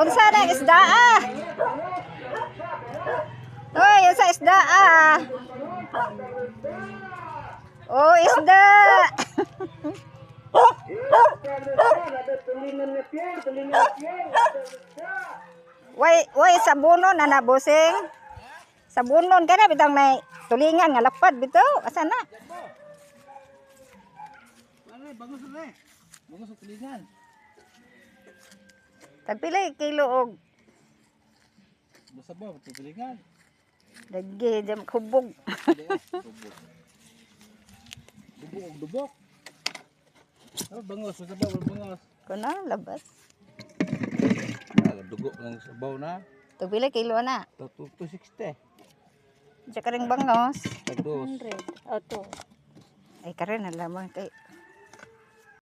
Unsa na isda ah? Hoy, unsa isda ah? Oh, isda. Way, way sabunon na nabusing. Sabunon ka na bitang may tulingan nga lapad bito. Asa na? Bangus na eh. Bangus sa tulingan. Tagpilay kilo og Basta ba, sa tulingan. dagi jam kubog. Ah, dubok. Dubok og dubok. Ano, bangus, basta ba, wala bangus. Kuno labas. Ah, dugo ng sabaw na. Tagpilay kilo na. To- to- 260. Sa karing bangos. Tagdos. 100. Auto. Ay kare na lamang kay